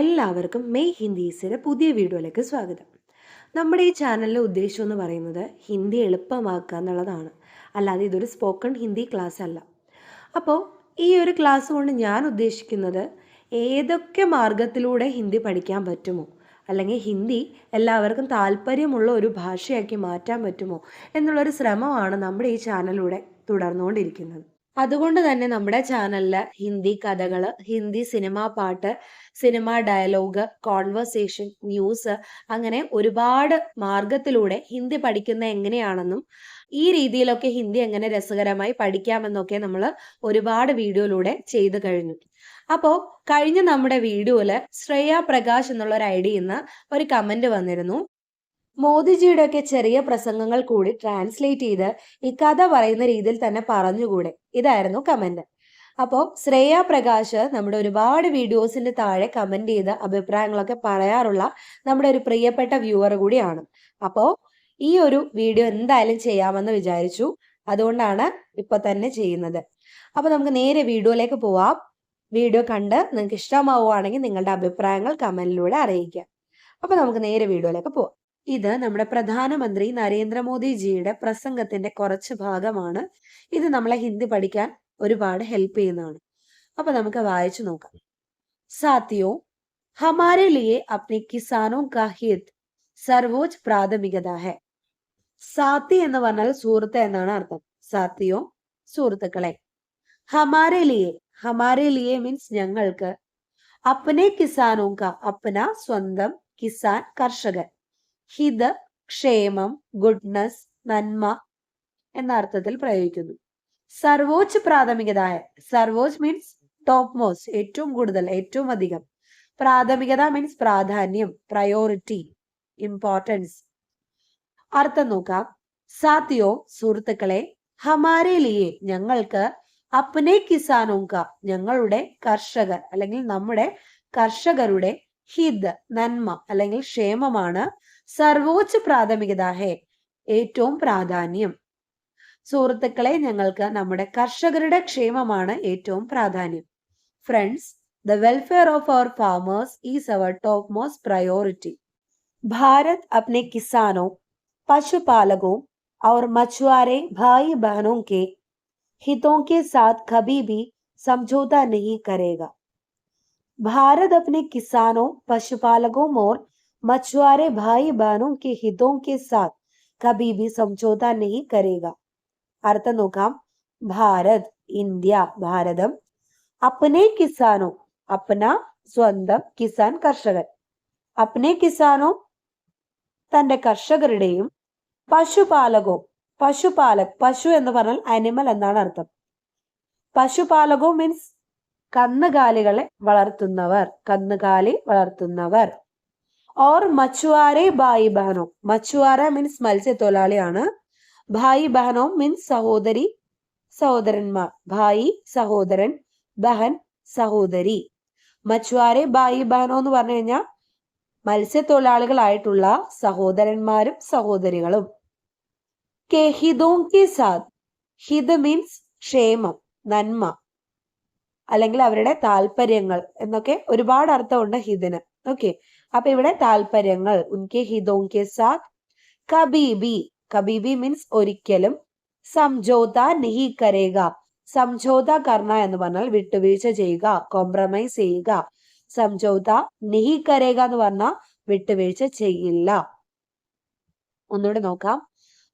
എല്ലാവർക്കും മെയ് ഹിന്ദീസിലെ പുതിയ വീഡിയോയിലേക്ക് സ്വാഗതം. നമ്മുടെ ഈ ചാനലിലെ ഉദ്ദേശം എന്ന് പറയുന്നത് ഹിന്ദി എളുപ്പമാക്കുക എന്നുള്ളതാണ്. അല്ലാതെ ഇതൊരു സ്പോക്കൺ ഹിന്ദി ക്ലാസ് അല്ല. അപ്പോൾ ഈ ഒരു ക്ലാസ് കൊണ്ട് ഞാൻ ഉദ്ദേശിക്കുന്നത് ഏതൊക്കെ മാർഗത്തിലൂടെ ഹിന്ദി പഠിക്കാൻ പറ്റുമോ? അല്ലെങ്കിൽ ഹിന്ദി എല്ലാവർക്കും താല്പര്യമുള്ള ഒരു ഭാഷയാക്കി മാറ്റാൻ പറ്റുമോ? എന്നുള്ളൊരു ശ്രമമാണ് നമ്മുടെ ഈ ചാനലിലൂടെ തുടർന്നുകൊണ്ടിരിക്കുന്നത്. അതുകൊണ്ട് തന്നെ നമ്മുടെ ചാനലിൽ ഹിന്ദി കഥകൾ ഹിന്ദി സിനിമാ പാട്ട് സിനിമ ഡയലോഗ് കോൺവെർസേഷൻ ന്യൂസ് അങ്ങനെ ഒരുപാട് മാർഗത്തിലൂടെ ഹിന്ദി പഠിക്കുന്ന എങ്ങനെയാണെന്നും ഈ രീതിയിലൊക്കെ ഹിന്ദി എങ്ങനെ രസകരമായി പഠിക്കാമെന്നൊക്കെ നമ്മൾ ഒരുപാട് വീഡിയോയിലൂടെ ചെയ്തു കഴിഞ്ഞു. അപ്പോൾ കഴിഞ്ഞ നമ്മുടെ വീഡിയോയിൽ ശ്രേയ പ്രകാശ് എന്നുള്ള ഒരു ഐഡിയിൽ നിന്ന് ഒരു കമന്റ് വന്നിരുന്നു. മോദിജിയുടെ ഒക്കെ ചെറിയ പ്രസംഗങ്ങൾ കൂടി ട്രാൻസ്ലേറ്റ് ചെയ്ത് ഈ കഥ പറയുന്ന രീതിയിൽ തന്നെ പറഞ്ഞുകൂടെ? ഇതായിരുന്നു കമന്റ് അപ്പോൾ ശ്രേയ പ്രകാശ് നമ്മുടെ ഒരുപാട് വീഡിയോസിന്റെ താഴെ കമന്റ് ചെയ്ത് അഭിപ്രായങ്ങളൊക്കെ പറയാറുള്ള നമ്മുടെ ഒരു പ്രിയപ്പെട്ട വ്യൂവർ കൂടിയാണ്. അപ്പോൾ ഈ ഒരു വീഡിയോ എന്തായാലും ചെയ്യാമെന്ന് വിചാരിച്ചു. അതുകൊണ്ടാണ് ഇപ്പൊ തന്നെ ചെയ്യുന്നത്. അപ്പൊ നമുക്ക് നേരെ വീഡിയോയിലേക്ക് പോവാം. വീഡിയോ കണ്ട് നിങ്ങൾക്ക് ഇഷ്ടമാവുകയാണെങ്കിൽ നിങ്ങളുടെ അഭിപ്രായങ്ങൾ കമന്റിലൂടെ അറിയിക്കാം അപ്പൊ നമുക്ക് നേരെ വീഡിയോയിലേക്ക് പോവാം. ഇത് നമ്മുടെ പ്രധാനമന്ത്രി നരേന്ദ്രമോദിജിയുടെ പ്രസംഗത്തിന്റെ കുറച്ച് ഭാഗമാണ്. ഇത് നമ്മളെ ഹിന്ദി പഠിക്കാൻ ഒരുപാട് ഹെൽപ്പ് ചെയ്യുന്നതാണ്. അപ്പൊ നമുക്ക് വായിച്ചു നോക്കാം. സാത്തിയോ ഹമാരെ ലിയെ അപ്നെ കിസാനോ കാ ഹിത് സർവോച്ച് പ്രാഥമികത ഹെ. സാത്തി എന്ന് പറഞ്ഞാൽ സുഹൃത്ത് എന്നാണ് അർത്ഥം. സാത്തിയോ സുഹൃത്തുക്കളെ. ഹമാരെ ലിയെ ഹമാരെ ലിയെ മീൻസ് ഞങ്ങൾക്ക്. അപ്പനെ കിസാനോ കാ അപ്പന സ്വന്തം കിസാൻ കർഷകൻ. ഹിത് ക്ഷേമം ഗുഡ്നസ് നന്മ എന്ന അർത്ഥത്തിൽ പ്രയോഗിക്കുന്നു. സർവോച്ച് പ്രാഥമികതായ സർവോച്ച് മീൻസ് ടോപ്പ് മോസ്റ്റ് ഏറ്റവും കൂടുതൽ ഏറ്റവും അധികം. പ്രാഥമികത മീൻസ് പ്രാധാന്യം പ്രയോറിറ്റി ഇമ്പോർട്ടൻസ് അർത്ഥം നോക്കാം. സാത്തിയോ സുഹൃത്തുക്കളെ ഹമാരെ ലിയെ ഞങ്ങൾക്ക് അപ്നെ കിസാനോങ്ക ഞങ്ങളുടെ കർഷകർ അല്ലെങ്കിൽ നമ്മുടെ കർഷകരുടെ ഹിത് നന്മ അല്ലെങ്കിൽ ക്ഷേമമാണ് സർവോച്ച പ്രാഥമികത ഹേ ഏറ്റവും പ്രാധാന്യം. സുഹൃത്തുക്കളെ ഞങ്ങൾക്ക് നമ്മുടെ കർഷകരുടെ ക്ഷേമമാണ് ഏറ്റവും പ്രാധാന്യം. Friends the welfare of our farmers is our top most priority Bharat അപ്നെ കിസാനോ പശുപാലകോ അവർ മച്ചുവാരെ भाई ബഹനോ കെ ഹിതോ കെ സാത് കബീബി സംജോത നഹി नहीं ഭാരത് അപ്നെ കിസാനോ പശുപാലകോ മോർ मछुआरे भाई बहनों के हितों के साथ कभी भी समझौता नहीं करेगा അർത്ഥം നോക്കാം ഭാരത് ഇന്ത്യ ഭാരതം അപ്പനെ കിസാനോ അപ്പന സ്വന്തം കിസാൻ കർഷകൻ അപ്പനെ കിസാനോ തന്റെ കർഷകരുടെയും പശുപാലകോ പശുപാലക് പശു എന്ന് പറഞ്ഞാൽ അനിമൽ എന്നാണ് അർത്ഥം പശുപാലകോ മീൻസ് കന്നുകാലികളെ വളർത്തുന്നവർ കന്നുകാലി വളർത്തുന്നവർ ഓർ മച്ചുവാരെ ഭായി ബഹനോ മച്ചുവാര മീൻസ് മത്സ്യത്തൊഴിലാളിയാണ് ഭായി ബഹനോ മീൻസ് സഹോദരി സഹോദരന്മാർ. ഭായി സഹോദരൻ ബഹൻ സഹോദരി. മച്ചുവാരെ ഭായി ബഹനോ എന്ന് പറഞ്ഞു കഴിഞ്ഞാൽ മത്സ്യത്തൊഴിലാളികളായിട്ടുള്ള സഹോദരന്മാരും സഹോദരികളും. കെ ഹിതോം കെ സാദ്. ഹിത് മീൻസ് ക്ഷേമം നന്മ. അല്ലെങ്കിൽ അവരുടെ താല്പര്യങ്ങൾ എന്നൊക്കെ ഒരുപാട് അർത്ഥമുണ്ട് ഹിതിന്. ഓക്കെ അപ്പൊ ഇവിടെ താല്പര്യങ്ങൾ ഉൻകെ ഹിതോം കെ സാദ് കബീബി കബീബി മീൻസ് ഒരിക്കലും സംജോത നഹി കരേക സംജോത കർണ എന്ന് പറഞ്ഞാൽ വിട്ടുവീഴ്ച ചെയ്യുക കോംപ്രമൈസ് ചെയ്യുക സംജോത നഹി കരേക എന്ന് പറഞ്ഞാൽ വിട്ടുവീഴ്ച ചെയ്യില്ല ഒന്നുകൂടെ നോക്കാം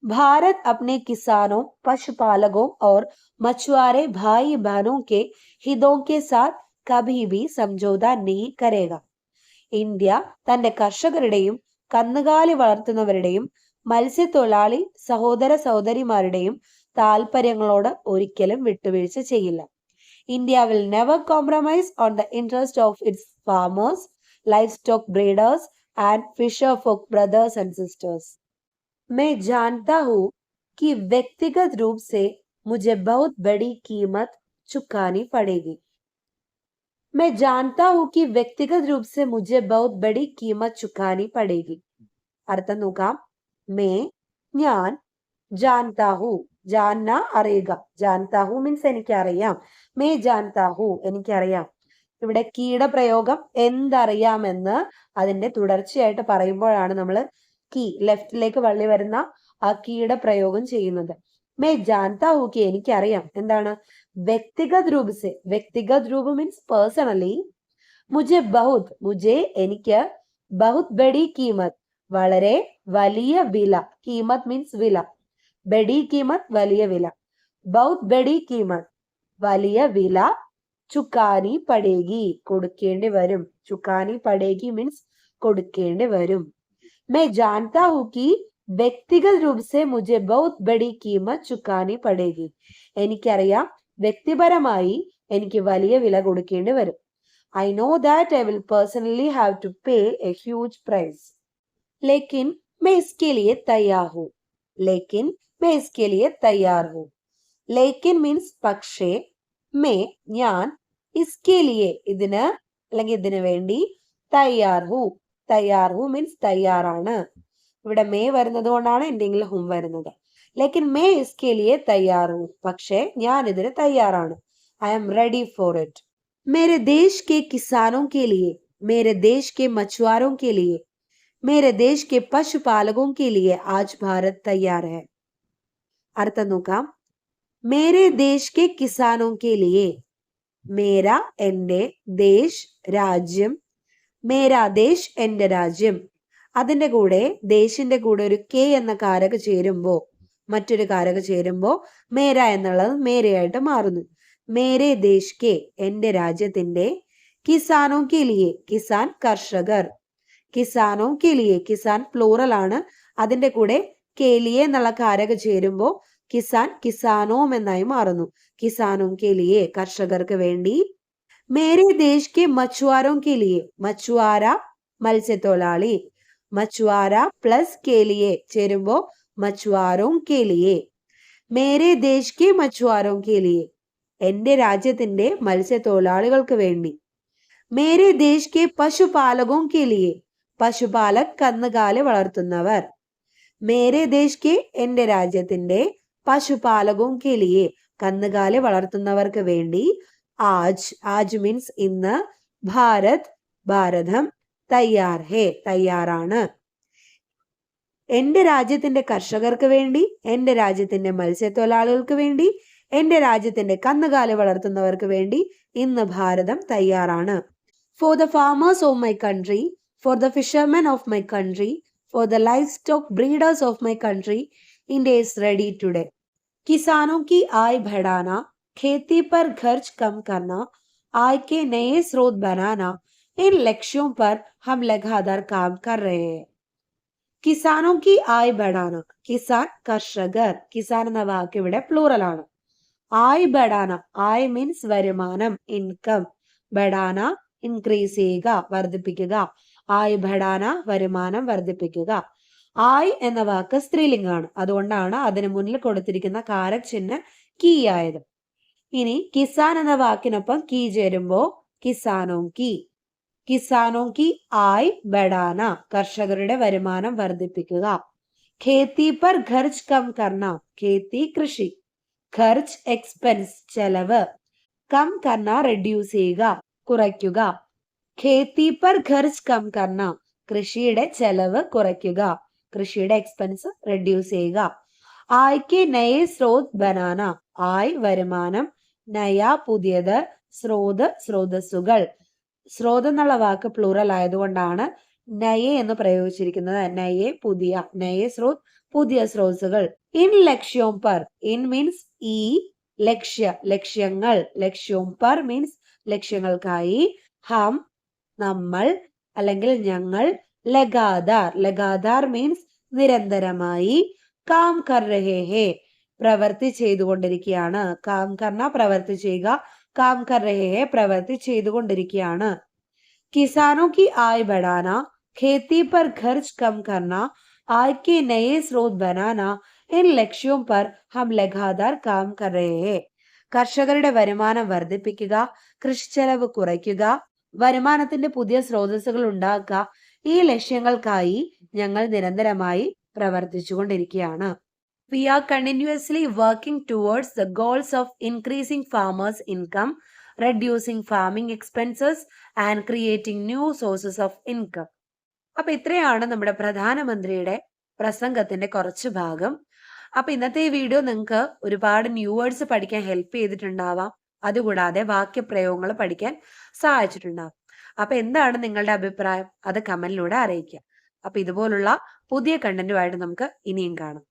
भारत अपने किसानों पशुपालकों और मछुआरे भाई बहनों के हितों के साथ कभी भी समझौता नहीं करेगा ഇന്ത്യ തന്റെ കർഷകരുടെയും കന്നുകാലി വളർത്തുന്നവരുടെയും മത്സ്യത്തൊഴിലാളി സഹോദര സഹോദരിമാരുടെയും താല്പര്യങ്ങളോട് ഒരിക്കലും വിട്ടുവീഴ്ച ചെയ്യില്ല India will never compromise on the interest of its farmers livestock breeders and fisher folk brothers and sisters मैं जानता हूँ कि व्यक्तिगत रूप से मुझे बहुत बड़ी कीमत चुकानी पड़ेगी मैं जानता हूँ कि व्यक्तिगत रूप से मुझे बहुत बड़ी कीमत चुकानी पड़ेगी അർത്ഥം നോക്കാം മേ ഞാൻ ജാൻതാഹു ജാന്ന അറിയുക ജാൻതാഹു മീൻസ് എനിക്കറിയാം മേ ജാൻതാഹു എനിക്കറിയാം ഇവിടെ കീയുടെ പ്രയോഗം എന്തറിയാമെന്ന് അതിന്റെ തുടർച്ചയായിട്ട് പറയുമ്പോഴാണ് നമ്മൾ കീ ലെഫ്റ്റിലേക്ക് വള്ളി വരുന്ന ആ കീയുടെ പ്രയോഗം ചെയ്യുന്നത് മേ ജാൻതാ ഹൂ കി എനിക്കറിയാം എന്താണ് വ്യക്തിഗത രൂപ സെ വ്യക്തിഗത രൂപ മീൻസ് പേഴ്സണലി മുജെ ബഹുത് മുജെ എനിക്ക് ബഹുത് ബഡി കീമത് വളരെ വലിയ വില. കീമത് മീൻസ് വില. ബഡി കീമത് വലിയ വില. ബൗത് ബഡി കീമത് വലിയ വില ചുക്കാനി പടേകി കൊടുക്കേണ്ടി വരും. ചുക്കാനി പടേകി മീൻസ് കൊടുക്കേണ്ടി വരും. മേ ജാൻതാ ഹൂ കി വ്യക്തിഗത രൂപ സെ മുജെ ബൗത് ബഡി കീമത് ചുക്കാനി പടേകി. എനിക്കറിയാം വ്യക്തിപരമായി എനിക്ക് വലിയ വില കൊടുക്കേണ്ടി വരും. I know that I will personally have to pay a huge price ലേക്കിൻ മേസ്കെ ലിയെ ഹൂ ലേക്കിൻ മേസ്കെ ലിയെ ഹൂ ലേക്കിൻ മീൻസ് പക്ഷേ മേ ഞാൻ ഇസ്കേലിയെ ഇതിന് അല്ലെങ്കിൽ ഇതിന് വേണ്ടി തയ്യാറു. ഹൂ ഹൂ മീൻസ് തയ്യാറാണ്. ഇവിടെ മേ വരുന്നത് കൊണ്ടാണ് എന്തെങ്കിലും ഹും വരുന്നത്. ലേക്കിൻ മേ ഇസ്കെ ലിയെ തയ്യാറു പക്ഷേ ഞാൻ ഇതിന് തയ്യാറാണ് I am ready for it മേരെ ദേശ് കെ കിസാനോ കെ ലിയെ മേരെ ദേശ് കെ മച്ചുവാരോ കെ ലിയെ മേരെ ദേശ് കെ പശുപാലകോ കെ ലിയെ ആജ് ഭാരത് തയ്യാർ ഹെ അർത്ഥം നോക്കാം മേരെ ദേശ് കെ കിസാനോ കെ ലിയെ മേര എന്റെ ദേശ് രാജ്യം മേരാ ദേശ് എന്റെ രാജ്യം അതിന്റെ കൂടെ ദേശിന്റെ കൂടെ ഒരു കെ എന്ന കാരക ചേരുമ്പോ മറ്റൊരു കാരക ചേരുമ്പോൾ മേര എന്നുള്ളത് മേരയായിട്ട് മാറുന്നു. മേരെ ദേശ് കെ എന്റെ രാജ്യത്തിന്റെ കിസാനോ കിലിയെ കിസാൻ കർഷകർ. കിസാനോ കിലിയെ കിസാൻ പ്ലൂറൽ ആണ്. അതിന്റെ കൂടെ കേലിയെ എന്നുള്ള കാരക ചേരുമ്പോൾ കിസാൻ കിസാനോം എന്നായി മാറുന്നു. കിസാനോം കെലിയെ കർഷകർക്ക് വേണ്ടി. മേരെ ദേശ് കെ മച്ചുവാരോ കെലിയെ മച്ചുവാര മത്സ്യത്തൊഴിലാളി. മച്ചുവാര പ്ലസ് കേലിയെ ചേരുമ്പോ മച്ചുവാരോ കേലിയെ മേരെ ദേശ് മച്ചുവാരോ കേലിയെ എന്റെ രാജ്യത്തിന്റെ മത്സ്യത്തൊഴിലാളികൾക്ക് വേണ്ടി. മേരെ ദേശ് പശുപാലകോ കേലിയെ പശുപാലക് കന്നുകാലി വളർത്തുന്നവർ. മേരെ ദേശ് എന്റെ രാജ്യത്തിന്റെ പശുപാലകോ കേലിയെ കന്നുകാലി വളർത്തുന്നവർക്ക് വേണ്ടി ആജ് ആജ് മീൻസ് ഇന്ന് ഭാരത് ഭാരതം തയ്യാർ ഹേ തയ്യാറാണ്. എന്റെ രാജ്യത്തിന്റെ കർഷകർക്ക് വേണ്ടി എന്റെ രാജ്യത്തിന്റെ മത്സ്യത്തൊഴിലാളികൾക്ക് വേണ്ടി എന്റെ രാജ്യത്തിന്റെ കന്നുകാലി വളർത്തുന്നവർക്ക് വേണ്ടി ഇന്ന് ഭാരതം തയ്യാറാണ് for the farmers of my country for the fishermen of my country for the livestock breeders of my country India is ready today किसानों की आय बढ़ाना खेती पर खर्च कम करना आय के नए स्रोत बनाना इन लक्ष्यों पर हम लगातार काम कर रहे हैं കിസാനോ കി ആയ് ബഡാന. കിസാൻ കർഷകർ. കിസാൻ എന്ന വാക്ക് ഇവിടെ ആണ്. ആയ് ബഡാന. ആയ് മീൻസ് വരുമാനം ഇൻകം ബഡാന ഇൻക്രീസ് ചെയ്യുക വർദ്ധിപ്പിക്കുക. ആയ് ബഡാന വരുമാനം വർദ്ധിപ്പിക്കുക. ആയ് എന്ന വാക്ക് സ്ത്രീലിംഗമാണ് അതുകൊണ്ടാണ് അതിന് മുന്നിൽ കൊടുത്തിരിക്കുന്ന കാരക് ചിഹ്നം കീ ആയത്. ഇനി കിസാൻ എന്ന വാക്കിനൊപ്പം കീ ചേരുമ്പോ കിസാനോ കി. കിസാനോ കി ആയ് ബഡാന. കർഷകരുടെ വരുമാനം വർദ്ധിപ്പിക്കുക. ഖേത്തി പർ ഖർച്ച് കം കർണ. ഖേത്തി കൃഷി. ഖർച്ച് എക്സ്പെൻസ് ചെലവ്. കം കർണ റെഡ്യൂസ് ചെയ്യുക. കുറയ്ക്കുക. ഖേത്തി പർ ഖർച്ച് കം കർണ. കൃഷിയുടെ ചെലവ് കുറയ്ക്കുക. കൃഷിയുടെ എക്സ്പെൻസ് റെഡ്യൂസ് ചെയ്യുക. ആയ്ക്ക് നയ സ്രോത് ബനാന. ആയ് വരുമാനം. നയ പുതിയത്. സ്രോത് സ്രോതസ്സുകൾ. സ്രോത് എന്നുള്ള വാക്ക് പ്ലൂറൽ ആയതുകൊണ്ടാണ് നയെ എന്ന് പ്രയോഗിച്ചിരിക്കുന്നത്. നയെ പുതിയ നയെ സ്രോത് പുതിയ സ്രോതസ്സുകൾ ഇൻ ലക്ഷ്യോം പർ ഇൻ മീൻസ് ഈ ലക്ഷ്യ ലക്ഷ്യങ്ങൾ. ലക്ഷ്യോം പർ മീൻസ് ലക്ഷ്യങ്ങൾക്കായി ഹം നമ്മൾ അല്ലെങ്കിൽ ഞങ്ങൾ ലഗാദാർ. ലഗാദാർ മീൻസ് നിരന്തരമായി കാം കർ രഹേ ഹേ പ്രവർത്തി ചെയ്തുകൊണ്ടിരിക്കുകയാണ്. കാം കർണ പ്രവർത്തി ചെയ്യുക. കാം കർ രഹേ ഹേ പ്രവൃത്തി ചെയ്തുകൊണ്ടിരിക്കുകയാണ്. किसानों की आय बढ़ाना खेती पर खर्च कम करना आय के नए स्रोत बनाना इन लक्ष्यों पर हम लगातार काम कर रहे हैं കർഷകരുടെ വരുമാനം വർദ്ധിപ്പിക്കുക കൃഷിച്ചെലവ് കുറയ്ക്കുക വരുമാനത്തിന്റെ പുതിയ സ്രോതസ്സുകൾ ഉണ്ടാക്കുക ഈ ലക്ഷ്യങ്ങൾക്കായി ഞങ്ങൾ നിരന്തരമായി പ്രവർത്തിച്ചുകൊണ്ടിരിക്കുകയാണ്. We are continuously working towards the goals of increasing farmers income reducing farming expenses and creating new sources of income അപ്പൊ ഇത്രയാണ് നമ്മുടെ പ്രധാനമന്ത്രിയുടെ പ്രസംഗത്തിന്റെ കുറച്ച് ഭാഗം. അപ്പൊ ഇന്നത്തെ ഈ വീഡിയോ നിങ്ങൾക്ക് ഒരുപാട് ന്യൂ വേർഡ്സ് പഠിക്കാൻ ഹെൽപ്പ് ചെയ്തിട്ടുണ്ടാവാം. അതുകൂടാതെ വാക്യപ്രയോഗങ്ങൾ പഠിക്കാൻ സഹായിച്ചിട്ടുണ്ടാവും. അപ്പൊ എന്താണ് നിങ്ങളുടെ അഭിപ്രായം? അത് കമന്റിലൂടെ അറിയിക്കുക. അപ്പൊ ഇതുപോലുള്ള പുതിയ കണ്ടന്റുമായിട്ട് നമുക്ക് ഇനിയും കാണാം.